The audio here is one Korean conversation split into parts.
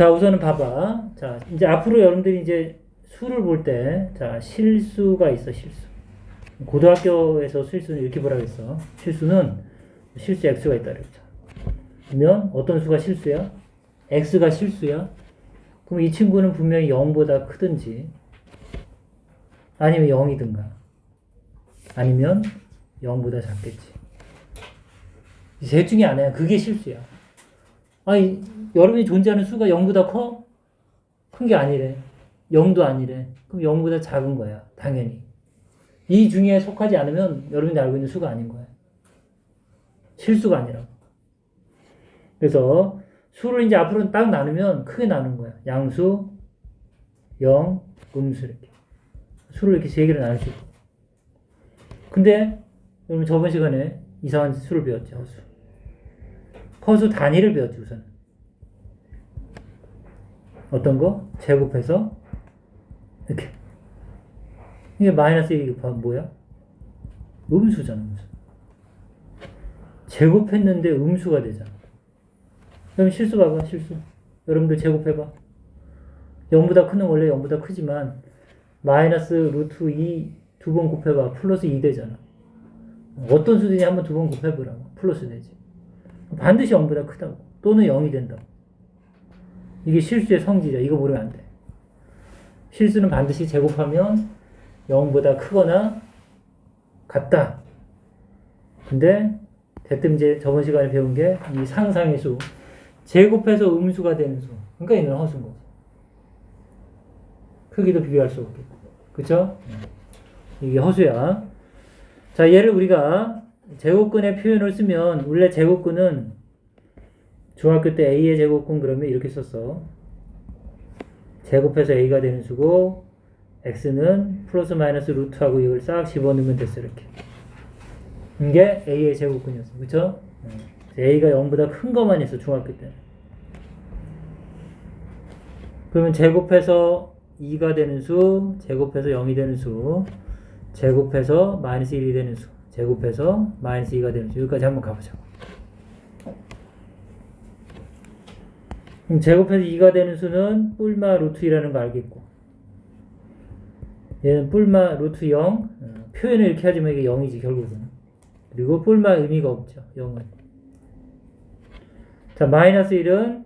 자, 우선은 봐봐. 자, 이제 앞으로 여러분들이 이제 수를 볼 때, 자, 실수가 있어, 실수. 고등학교에서 실수는 이렇게 보라 그랬어. 실수는 실수 x가 있다 그랬죠. 그러면 어떤 수가 실수야? x가 실수야? 그럼 이 친구는 분명히 0보다 크든지, 아니면 0이든가, 아니면 0보다 작겠지. 이셋 중에 하나야. 그게 실수야. 아니, 여러분이 존재하는 수가 0보다 커? 큰 게 아니래. 0도 아니래. 그럼 0보다 작은 거야. 당연히. 이 중에 속하지 않으면 여러분이 알고 있는 수가 아닌 거야. 실수가 아니라고. 그래서 수를 이제 앞으로 딱 나누면 크게 나눈 거야. 양수, 0, 음수 이렇게. 수를 이렇게 세 개로 나눌 수 있고. 근데 여러분 저번 시간에 이상한 수를 배웠죠. 허수. 허수 단위를 배웠죠, 우선. 어떤 거? 제곱해서 이렇게. 이게 마이너스 1이 뭐야? 음수잖아, 음수. 제곱했는데 음수가 되잖아. 그럼 실수 봐봐, 실수. 여러분들 제곱해봐. 0보다 큰 건 원래 0보다 크지만, 마이너스 루트 2 두 번 곱해봐. 플러스 2 되잖아. 어떤 수든지 한번 두 번 곱해보라고. 플러스 되지. 반드시 0보다 크다고. 또는 0이 된다고. 이게 실수의 성질이야. 이거 모르면 안 돼. 실수는 반드시 제곱하면 0보다 크거나 같다. 근데 대뜸 이제 저번 시간에 배운 게 이 상상의 수. 제곱해서 음수가 되는 수. 그러니까 얘는 허수인 거지. 크기도 비교할 수 없게. 그쵸? 이게 허수야. 자, 얘를 우리가 제곱근의 표현을 쓰면, 원래 제곱근은 중학교 때 A의 제곱근 그러면 이렇게 썼어. 제곱해서 A가 되는 수고, X는 플러스 마이너스 루트하고 이걸 싹 집어넣으면 됐어, 이렇게. 이게 A의 제곱근이었어. 그쵸? A가 0보다 큰 것만 있어, 중학교 때. 그러면 제곱해서 2가 되는 수, 제곱해서 0이 되는 수, 제곱해서 마이너스 1이 되는 수, 제곱해서 마이너스 2가 되는 수. 여기까지 한번 가보자. 그럼 제곱해서 2가 되는 수는 뿔마 루트 2라는 거 알겠고, 얘는 뿔마 루트 0, 어, 표현을 이렇게 하지만 이게 0이지, 결국은. 그리고 뿔마 의미가 없죠, 0은. 자, 마이너스 1은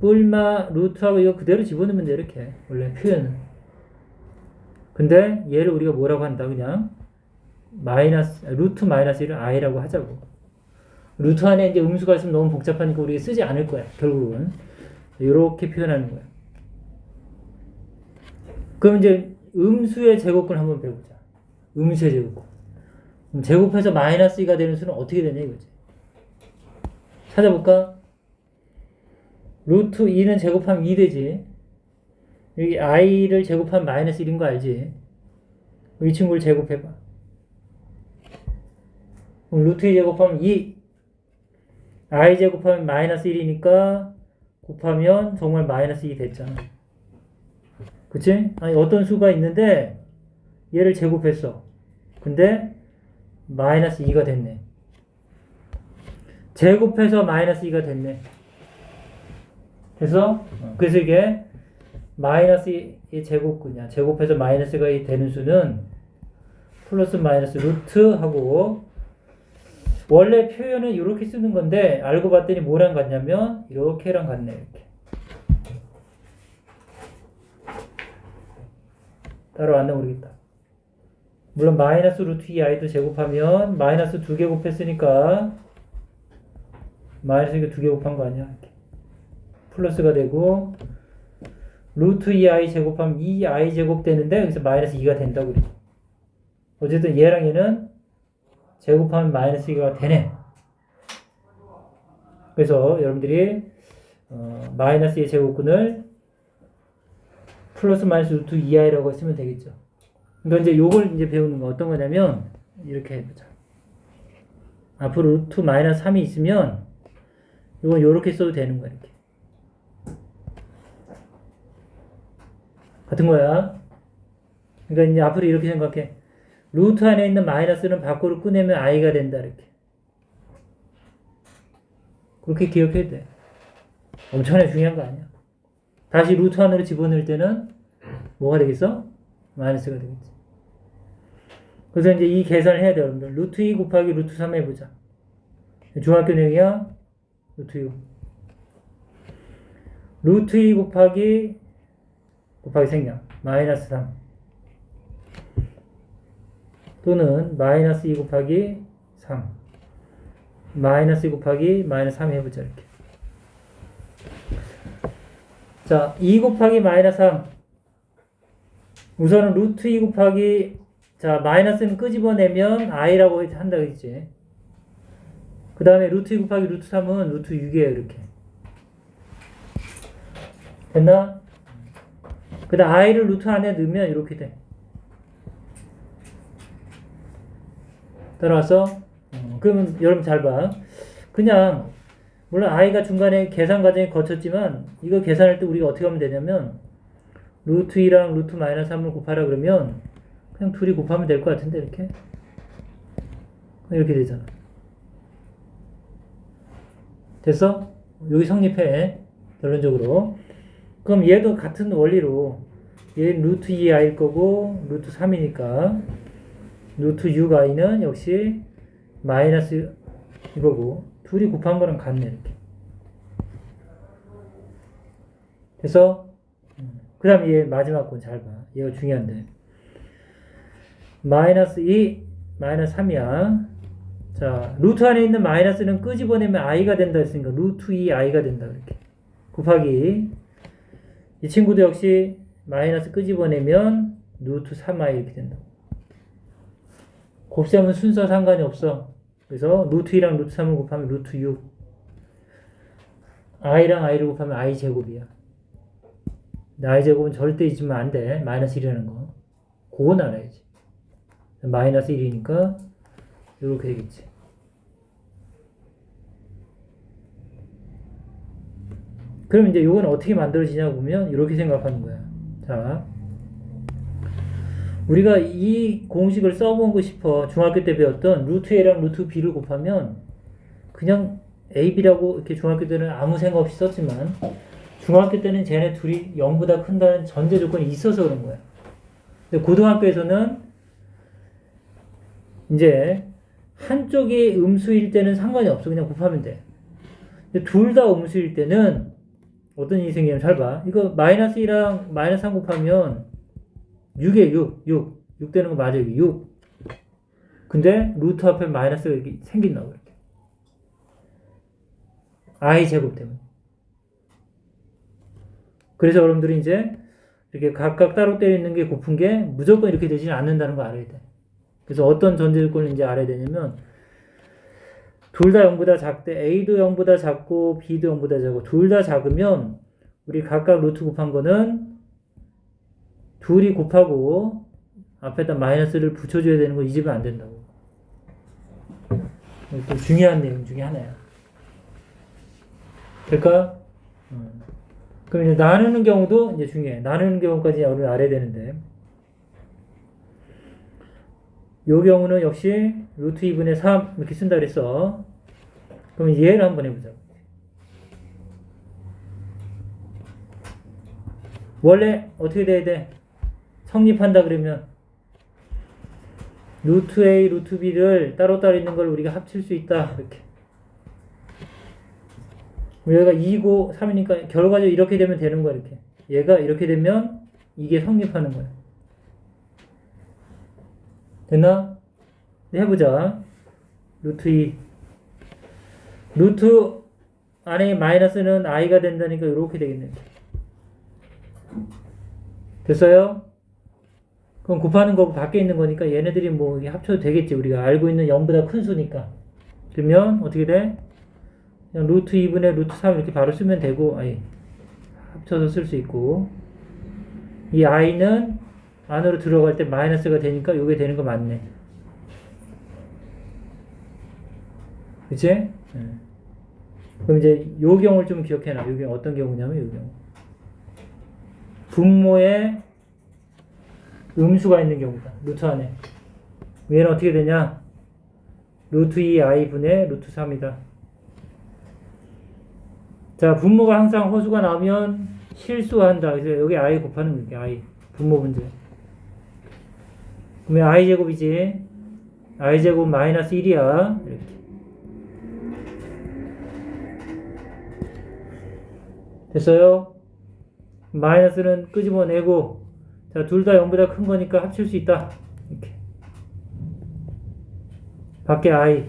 뿔마 루트하고 이거 그대로 집어넣으면 돼 이렇게 원래 표현은 근데 얘를 우리가 뭐라고 한다 그냥 마이너스 루트 마이너스 1을 i라고 하자고 루트 안에 이제 음수가 있으면 너무 복잡하니까 우리가 쓰지 않을 거야 결국은 이렇게 표현하는 거야 그럼 이제 음수의 제곱근 한번 배우자 음수의 제곱근 제곱해서 마이너스 2가 되는 수는 어떻게 되냐 이거지 찾아볼까? 루트 2는 제곱하면 2 되지. 여기 i를 제곱하면 마이너스 1인 거 알지? 이 친구를 제곱해봐. 그럼 루트 2 제곱하면 2. i 제곱하면 마이너스 1이니까 곱하면 정말 마이너스 2 됐잖아. 그치? 아니 어떤 수가 있는데 얘를 제곱했어. 근데 마이너스 2가 됐네. 제곱해서 마이너스 2가 됐네. 그래서 그래서 이게 마이너스의 제곱근이야. 제곱해서 마이너스가 되는 수는 플러스 마이너스 루트 하고 원래 표현은 이렇게 쓰는 건데 알고 봤더니 뭐랑 같냐면 이렇게랑 같네 이렇게. 따라왔나 모르겠다. 물론 마이너스 루트 2i도 제곱하면 마이너스 두 개 곱했으니까 마이너스 이거 두개 곱한 거 아니야? 이렇게. 플러스가 되고 루트 2i 제곱하면 2i 제곱 되는데 여기서 마이너스 2가 된다고 그래. 어쨌든 얘랑 얘는 제곱하면 마이너스 2가 되네. 그래서 여러분들이 어, 마이너스 2의 제곱근을 플러스 마이너스 루트 2i라고 쓰면 되겠죠. 그러니까 이제 요걸 이제 배우는 거 어떤 거냐면 이렇게 해보자. 앞으로 루트 마이너스 3이 있으면 이건 요렇게 써도 되는 거야 이렇게. 같은 거야. 그러니까 이제 앞으로 이렇게 생각해. 루트 안에 있는 마이너스는 밖으로 꺼내면 i가 된다 이렇게. 그렇게 기억해야 돼. 엄청나게 중요한 거 아니야. 다시 루트 안으로 집어넣을 때는 뭐가 되겠어? 마이너스가 되겠지. 그래서 이제 이 계산을 해야 돼요, 여러분들. 루트 2 곱하기 루트 3 해보자. 중학교 내용이야. 루트 2. 루트 2 곱하기 곱하기 생략. 마이너스 3. 또는 마이너스 2 곱하기 3. 마이너스 2 곱하기 마이너스 3 해보자, 이렇게. 자, 2 곱하기 마이너스 3. 우선은 루트 2 곱하기 자 마이너스는 끄집어내면 i라고 한다 그랬지. 그 다음에 루트 2 곱하기 루트 3은 루트 6이에요 이렇게. 됐나? 그 다음 i를 루트 안에 넣으면 이렇게 돼. 따라와서 어, 그러면 여러분 잘 봐. 그냥 물론 i가 중간에 계산 과정에 거쳤지만 이거 계산할 때 우리가 어떻게 하면 되냐면 루트 2랑 루트 마이너스 3을 곱하라 그러면 그냥 둘이 곱하면 될 것 같은데 이렇게 이렇게 되잖아. 됐어? 여기 성립해 결론적으로. 그럼 얘도 같은 원리로 얘 루트 2i일 거고 루트 3이니까 루트 6i는 역시 마이너스 이거고 둘이 곱한 거랑 같네 이렇게. 그래서 그 다음 얘 마지막 건 잘 봐. 얘가 중요한데. 마이너스 2, 마이너스 3이야. 자, 루트 안에 있는 마이너스는 끄집어내면 i가 된다 했으니까 루트 2i가 된다. 이렇게. 곱하기. 이 친구도 역시 마이너스 끄집어내면 루트 3i 이렇게 된다. 곱셈은 순서 상관이 없어. 그래서 루트 2랑 루트 3을 곱하면 루트 6. i랑 i를 곱하면 i 제곱이야. i 제곱은 절대 잊으면 안 돼. 마이너스 1이라는 거. 그건 알아야지. 마이너스 1이니까 이렇게 되겠지. 그럼 이제 이건 어떻게 만들어지냐 보면 이렇게 생각하는 거야. 자, 우리가 이 공식을 써보고 싶어 중학교 때 배웠던 루트 a랑 루트 b를 곱하면 그냥 a, b라고 이렇게 중학교 때는 아무 생각 없이 썼지만 중학교 때는 쟤네 둘이 0보다 큰다는 전제 조건이 있어서 그런 거야. 근데 고등학교에서는 이제 한쪽이 음수일 때는 상관이 없어. 그냥 곱하면 돼. 근데 둘 다 음수일 때는 어떤 일이 생기냐면 잘 봐. 이거 마이너스 1랑 마이너스 3 곱하면 6에 6, 6. 6 되는 거 맞아, 여기 6. 근데 루트 앞에 마이너스가 이렇게 생긴다고, 이렇게. i 제곱 때문에. 그래서 여러분들이 이제 이렇게 각각 따로 떼어 있는 게 곱은 게 무조건 이렇게 되지는 않는다는 거 알아야 돼. 그래서 어떤 전제 조건을 이제 알아야 되냐면 둘 다 0보다 작대 A도 0보다 작고 B도 0보다 작고 둘 다 작으면 우리 각각 루트 곱한 거는 둘이 곱하고 앞에다 마이너스를 붙여줘야 되는 거 잊으면 안 된다고. 또 중요한 내용 중에 하나야. 될까? 음. 그럼 이제 나누는 경우도 이제 중요해. 나누는 경우까지 우리는 알아야 되는데. 요 경우는 역시 루트 2분의 3 이렇게 쓴다 그랬어. 그럼 얘를 한번 해보자. 원래 어떻게 돼야 돼? 성립한다 그러면 루트 A, 루트 B를 따로따로 있는 걸 우리가 합칠 수 있다. 이렇게. 여기가 2고 3이니까 결과적으로 이렇게 되면 되는 거야. 이렇게. 얘가 이렇게 되면 이게 성립하는 거야. 됐나? 네, 해보자. 루트 2. 루트 안에 마이너스는 i가 된다니까 이렇게 되겠네. 됐어요? 그럼 곱하는 거고 밖에 있는 거니까 얘네들이 뭐 합쳐도 되겠지. 우리가 알고 있는 0보다 큰 수니까. 그러면 어떻게 돼? 그냥 루트 2분의 루트 3 이렇게 바로 쓰면 되고, 아니, 합쳐서 쓸 수 있고. 이 i는 안으로 들어갈 때 마이너스가 되니까 이게 되는 거 맞네. 그치? 네. 그럼 이제 요 경우를 좀 기억해놔. 요 경우 어떤 경우냐면 요 경우. 분모에 음수가 있는 경우다. 루트 안에. 얘는 어떻게 되냐? 루트 2i 분의 루트 3이다. 자, 분모가 항상 허수가 나오면 실수한다. 그래서 여기 i 곱하는 거야. i 분모 문제. 그러면 i 제곱이지. i 제곱 마이너스 1이야. 이렇게. 됐어요? 마이너스는 끄집어내고 자, 둘 다 0보다 큰 거니까 합칠 수 있다. 이렇게. 밖에 i.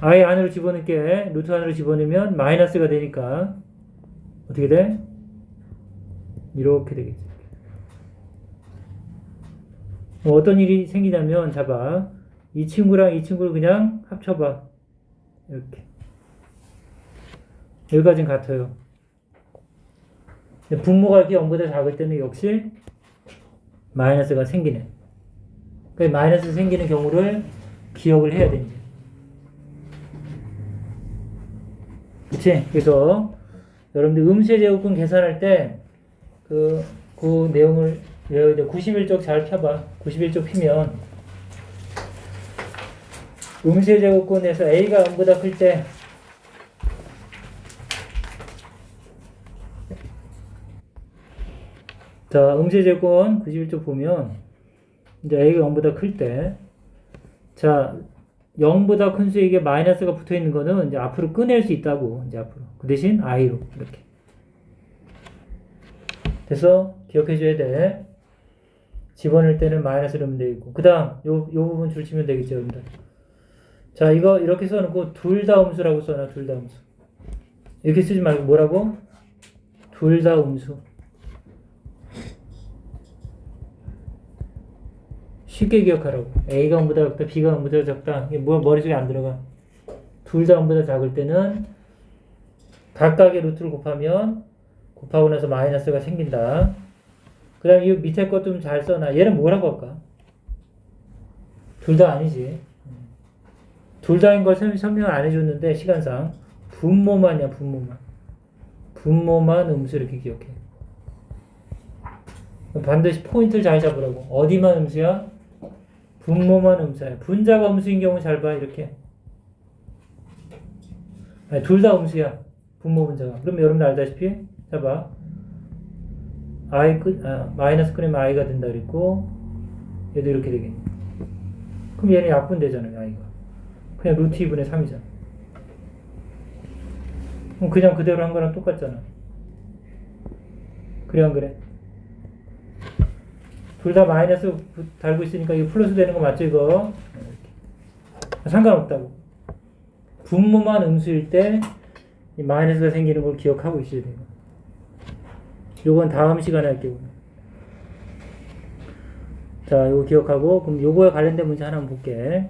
i 안으로 집어넣게 루트 안으로 집어넣으면 마이너스가 되니까 어떻게 돼? 이렇게 되겠지. 뭐 어떤 일이 생기냐면 잡아 이 친구랑 이 친구를 그냥 합쳐봐 이렇게 여기까지는 같아요. 분모가 이렇게 0보다 작을 때는 역시 마이너스가 생기네. 그 마이너스 생기는 경우를 기억을 해야 되지. 그치? 그래서 여러분들 음수의 제곱근 계산할 때 그, 그 내용을 외워야 돼. 91쪽 잘 펴봐. 91쪽 피면 음수의 제곱근에서 A가 0보다 클때 자, 음수의 제곱근 91쪽 보면 이제 A가 0보다 클 때 자, 0보다 큰 수에게 마이너스가 붙어 있는 거는 이제 앞으로 꺼낼 수 있다고 이제 앞으로. 그 대신 i로 이렇게. 됐어 기억해 줘야 돼. 집어넣을 때는 마이너스로 하면 되고. 그 다음 요, 요 부분 줄 치면 되겠죠 여러분들? 자 이거 이렇게 써 놓고 둘 다 음수라고 써놔 둘 다 음수. 이렇게 쓰지 말고 뭐라고? 둘 다 음수 쉽게 기억하라고. A가 0보다 작다, B가 0보다 작다. 이게 뭐 머릿속에 안 들어가. 둘다 0보다 작을 때는 각각의 루트를 곱하면 곱하고 나서 마이너스가 생긴다. 그 다음 이 밑에 것 좀 잘 써놔. 얘는 뭐라고 할까? 둘 다 아니지. 둘 다인 걸 설- 설명 안 해줬는데 시간상 분모만이야 분모만. 분모만 음수 이렇게 기억해. 반드시 포인트를 잘 잡으라고. 어디만 음수야? 분모만 음수야. 분자가 음수인 경우 잘 봐, 이렇게. 둘 다 음수야. 분모 분자가. 그럼 여러분들 알다시피, 자 봐. i 끝, 아, 마이너스 끊으면 i가 된다 그랬고, 얘도 이렇게 되겠네. 그럼 얘는 약분되잖아요, i가. 그냥 루트 2분의 3이잖아. 그럼 그냥 그대로 한 거랑 똑같잖아. 그래, 안 그래? 둘 다 마이너스 부- 달고 있으니까 이거 플러스 되는 거 맞죠 이거? 상관없다고. 분모만 음수일 때이 마이너스가 생기는 걸 기억하고 있어야 돼요. 요건 다음 시간에 할게요. 자, 요거 기억하고 그럼 요거에 관련된 문제 하나 한번 볼게.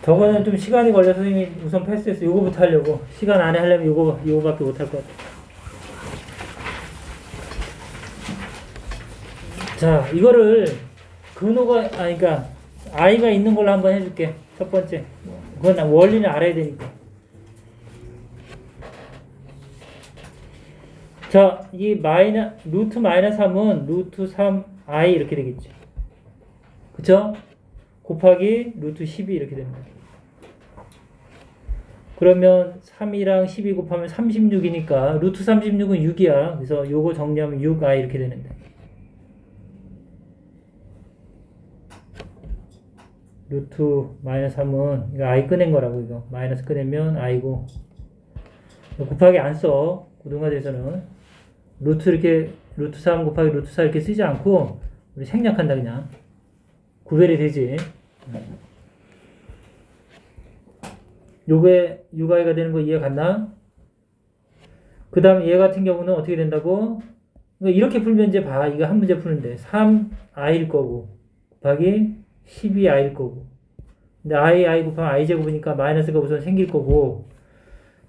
저거는 좀 시간이 걸려서 선생님이 우선 패스해서 요거부터 하려고 시간 안에 하려면 요거 요거밖에 못 할 것 같아. 자, 이거를 근호가 아니 그러니까 i가 있는 걸로 한번 해줄게. 첫 번째. 그건 나 원리는 알아야 되니까. 자, 이 마이너 루트 마이너스 3은 루트 3 i 이렇게 되겠지. 그쵸? 곱하기 루트 12 이렇게 됩니다. 그러면 3이랑 12 곱하면 36이니까 루트 36은 6이야. 그래서 요거 정리하면 6i 이렇게 되는데. 루트 마이너스 3은 이거 i 꺼낸 거라고 이거. 마이너스 꺼내면 i고. 곱하기 안 써. 고등화돼서는. 루트 이렇게 루트 3 곱하기 루트 4 이렇게 쓰지 않고 우리 생략한다 그냥. 구별이 되지. 요게 6i가 되는 거 이해 갔나? 그 다음 얘 같은 경우는 어떻게 된다고? 그러니까 이렇게 풀면 이제 봐. 이거 한 문제 푸는데. 3i일 거고. 곱하기 12i일 거고. 근데 i, i 곱하면 i 제곱이니까 마이너스가 우선 생길 거고,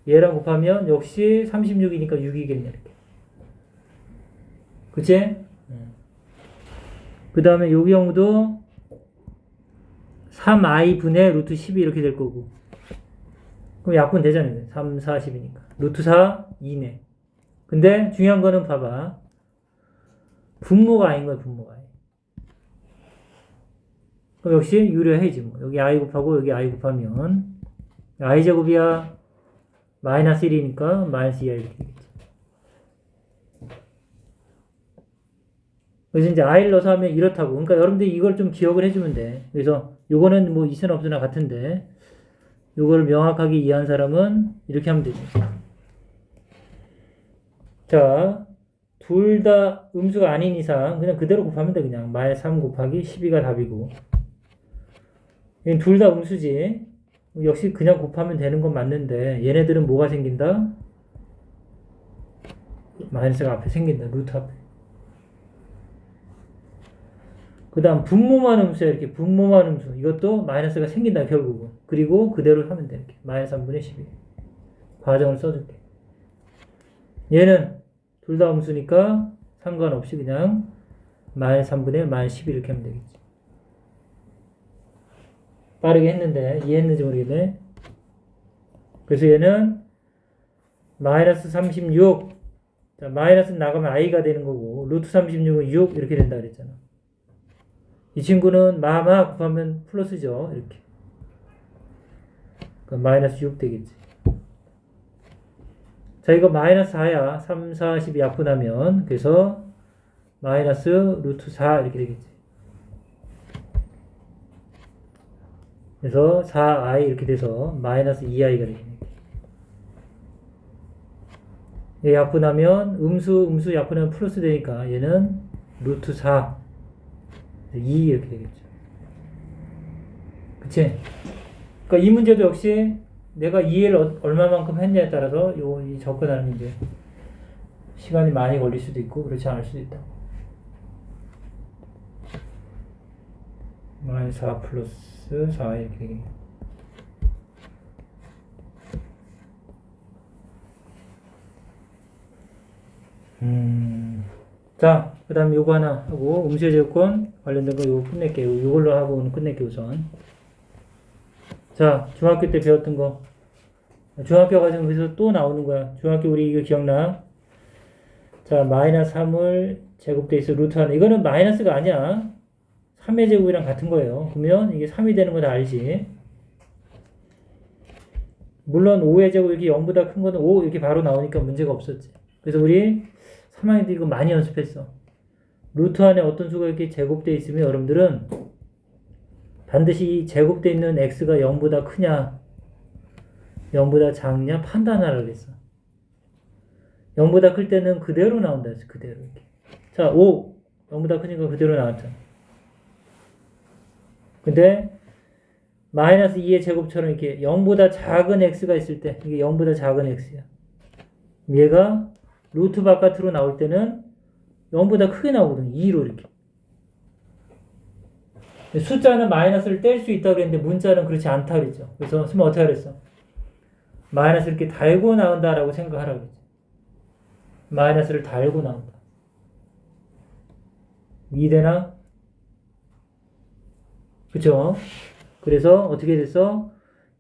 얘랑 곱하면 역시 36이니까 6이겠네, 이렇게. 그치? 그 다음에 요 경우도 3i 분의 루트 12 이렇게 될 거고. 그럼 약분 되잖아요. 3, 4, 10이니까. 루트 4, 2네. 근데 중요한 거는 봐봐. 분모가 아닌 거야, 분모가. 역시 유료해지 뭐. 여기 i 곱하고 여기 i 곱하면 i 제곱이야. 마이너스 1이니까 마이너스 2i 이렇게 되겠죠. 그래서 이제 i를 넣어서 하면 이렇다고. 그러니까 여러분들 이걸 좀 기억을 해주면 돼. 그래서 요거는 뭐 있으나 없으나 같은데 요걸 명확하게 이해한 사람은 이렇게 하면 되죠. 자, 둘 다 음수가 아닌 이상 그냥 그대로 곱하면 돼 그냥 말3 곱하기 12가 답이고 둘 다 음수지. 역시 그냥 곱하면 되는 건 맞는데 얘네들은 뭐가 생긴다? 마이너스가 앞에 생긴다 루트 앞에. 그 다음 분모만 음수야 이렇게. 분모만 음수. 이것도 마이너스가 생긴다 결국은. 그리고 그대로 하면 돼 이렇게. 마이너스 3분의 12 과정을 써줄게. 얘는 둘 다 음수니까 상관없이 그냥 마이너스 3분의 마이너스 12 이렇게 하면 되겠지 빠르게 했는데 이해했는지 모르겠네 그래서 얘는 마이너스 36 자, 마이너스 나가면 i가 되는 거고 루트 36은 6 이렇게 된다 그랬잖아 이 친구는 마마 곱하면 플러스죠. 이렇게. 그럼 마이너스 6 되겠지. 자, 이거 마이너스 4야. 3, 4, 12 약분하면. 그래서 마이너스 루트 4 이렇게 되겠지. 그래서 4i 이렇게 돼서 마이너스 2i가 되겠네. 얘 약분하면 음수, 음수 약분하면 플러스 되니까 얘는 루트 4 2 이렇게 되겠죠. 그치? 그러니까 이 문제도 역시 내가 이해를 얼마만큼 했냐에 따라서 요, 이 접근하는 문제. 시간이 많이 걸릴 수도 있고, 그렇지 않을 수도 있다. 마이너스 4 플러스 4 이렇게 되겠네. 음. 자, 그 다음 요거 하나 하고, 음수의 제곱권 관련된 거 요거 끝낼게요. 요걸로 하고 오늘 끝낼게요, 우선. 자, 중학교 때 배웠던 거. 중학교 과정에서 또 나오는 거야. 중학교 우리 이거 기억나? 자, 마이너스 3을 제곱돼 있어, 루트 하나. 이거는 마이너스가 아니야. 3의 제곱이랑 같은 거예요. 그러면 이게 3이 되는 거 다 알지? 물론 5의 제곱 이렇게 0보다 큰 거는 5 이렇게 바로 나오니까 문제가 없었지. 그래서 우리 3학년도 이거 많이 연습했어. 루트 안에 어떤 수가 이렇게 제곱되어 있으면 여러분들은 반드시 이 제곱되어 있는 x가 0보다 크냐, 0보다 작냐 판단하라 그랬어. 0보다 클 때는 그대로 나온다 했어. 그대로 이렇게. 자, 5. 0보다 크니까 그대로 나왔잖아. 근데 마이너스 2의 제곱처럼 이렇게 0보다 작은 x가 있을 때 이게 0보다 작은 x야. 얘가 루트 바깥으로 나올 때는 0보다 크게 나오거든요. 2로 이렇게. 숫자는 마이너스를 뗄 수 있다고 그랬는데 문자는 그렇지 않다 그랬죠. 그래서 선생님 어떻게 하랬어? 마이너스 이렇게 달고 나온다라고 생각하라고 그랬죠. 마이너스를 달고 나온다. 이해되나? 그쵸? 그래서 어떻게 됐어?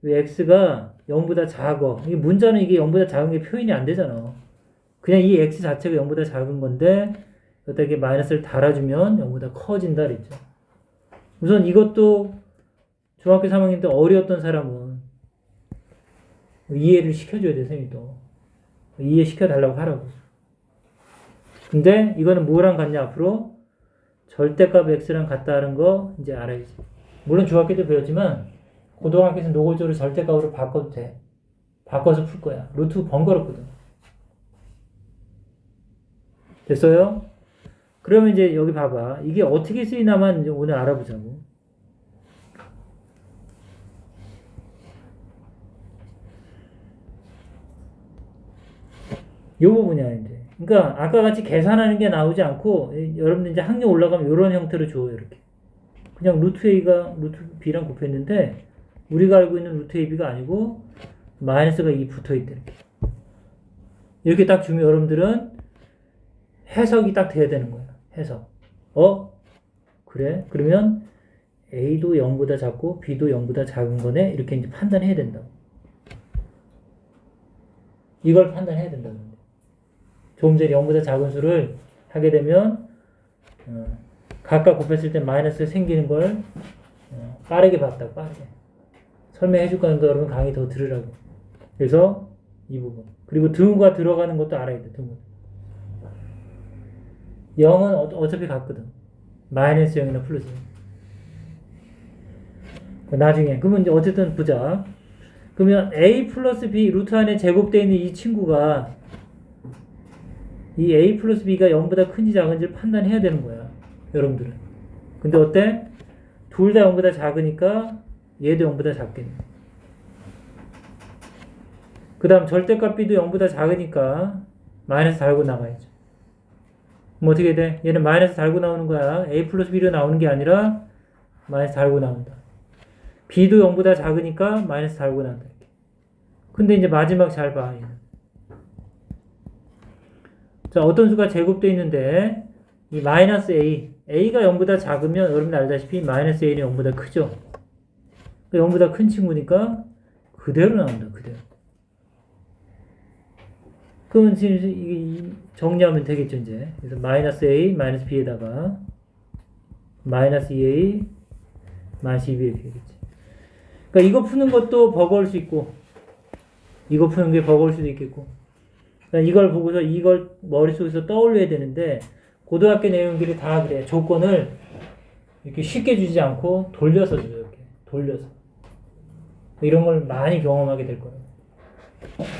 이 x가 0보다 작어. 이 문자는 이게 0보다 작은 게 표현이 안 되잖아. 그냥 이 x 자체가 0보다 작은 건데 여기다 이렇게 마이너스를 달아주면 0보다 커진다 그랬죠. 우선 이것도 중학교 3학년 때 어려웠던 사람은 이해를 시켜줘야 돼, 선생님이 또. 이해시켜달라고 하라고. 근데 이거는 뭐랑 같냐, 앞으로? 절대값 x랑 같다는 거 이제 알아야지. 물론 중학교 때 배웠지만 고등학교에서 노골적으로 절대값으로 바꿔도 돼. 바꿔서 풀 거야. 루트 번거롭거든. 됐어요? 그러면 이제 여기 봐봐. 이게 어떻게 쓰이나만 오늘 알아보자고. 요 부분이야, 이제. 그러니까 아까 같이 계산하는 게 나오지 않고 여러분들 이제 학년 올라가면 이런 형태로 줘요, 이렇게. 그냥 루트 A가 루트 B랑 곱했는데 우리가 알고 있는 루트 AB가 아니고 마이너스가 2 붙어 있대, 이렇게. 이렇게 딱 주면 여러분들은 해석이 딱 돼야 되는 거야. 해석. 어? 그래? 그러면 A도 0보다 작고 B도 0보다 작은 거네? 이렇게 이제 판단해야 된다고. 이걸 판단해야 된다고. 조금 전에 0보다 작은 수를 하게 되면 어, 각각 곱했을 때 마이너스 생기는 걸 어, 빠르게 봤다고 빠르게 설명해 줄 거니까 여러분 강의 더 들으라고 그래서 이 부분. 그리고 등호가 들어가는 것도 알아야 돼, 등호. 0은 어, 어차피 같거든. 마이너스 0이나 플러스 0. 그 나중에. 그러면 이제 어쨌든 보자. 그러면 a 플러스 b 루트 안에 제곱되어 있는 이 친구가 이 a 플러스 b가 0보다 큰지 작은지를 판단해야 되는 거야. 여러분들은. 근데 어때? 둘 다 0보다 작으니까 얘도 0보다 작겠네. 그 다음 절대값 b도 0보다 작으니까 마이너스 달고 나가야죠. 그럼 어떻게 돼? 얘는 마이너스 달고 나오는 거야. a 플러스 b로 나오는 게 아니라 마이너스 달고 나온다. b도 0보다 작으니까 마이너스 달고 나온다. 이렇게. 근데 이제 마지막 잘 봐. 얘는. 자, 어떤 수가 제곱되어 있는데 이 마이너스 a, a가 0보다 작으면 여러분 알다시피 마이너스 a는 0보다 크죠. 0보다 큰 친구니까 그대로 나온다. 그대로. 그러면 지금 정리하면 되겠죠, 이제. 그래서 마이너스 a, 마이너스 b에다가 마이너스 2a, 마이너스 2b 이렇게 되겠지. 그러니까 이거 푸는 것도 버거울 수 있고 이거 푸는 게 버거울 수도 있겠고 그러니까 이걸 보고서 이걸 머릿속에서 떠올려야 되는데 고등학교 내용들이 다 그래. 조건을 이렇게 쉽게 주지 않고 돌려서 줘요. 이렇게 돌려서. 이런 걸 많이 경험하게 될 거예요.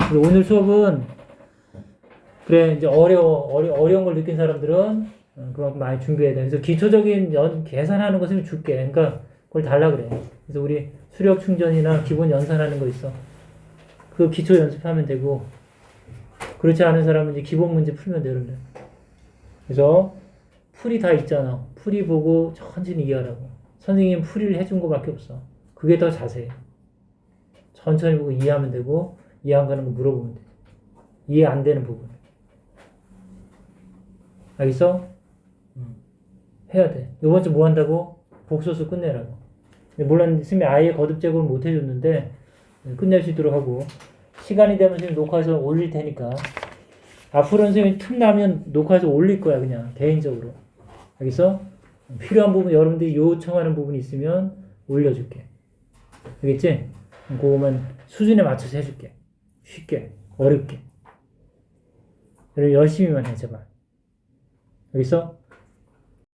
그리고 오늘 수업은 그래 이제 어려워 어려 어려운 걸 느낀 사람들은 어, 그만큼 많이 준비해야 돼. 그래서 기초적인 연 계산하는 것을 줄게. 그러니까 그걸 달라 그래. 그래서 우리 수력 충전이나 기본 연산하는 거 있어. 그 기초 연습하면 되고 그렇지 않은 사람은 이제 기본 문제 풀면. 여러분들. 그래서 풀이 다 있잖아. 풀이 보고 천천히 이해하라고. 선생님 풀이를 해준 거밖에 없어. 그게 더 자세해. 천천히 보고 이해하면 되고 이해 안 가는 거 물어보면 돼. 이해 안 되는 부분. 알겠어? 음. 해야 돼. 이번 주 뭐 한다고? 복소수 끝내라고. 물론 선생님이 아예 거듭 제공을 못 해줬는데 끝낼 수 있도록 하고 시간이 되면 선생님 녹화해서 올릴 테니까 앞으로는 선생님이 틈나면 녹화해서 올릴 거야 그냥 개인적으로 알겠어? 필요한 부분 여러분들이 요청하는 부분이 있으면 올려줄게 알겠지? 그거만 수준에 맞춰서 해줄게 쉽게 어렵게 여러분 열심히만 해 제발 알겠어?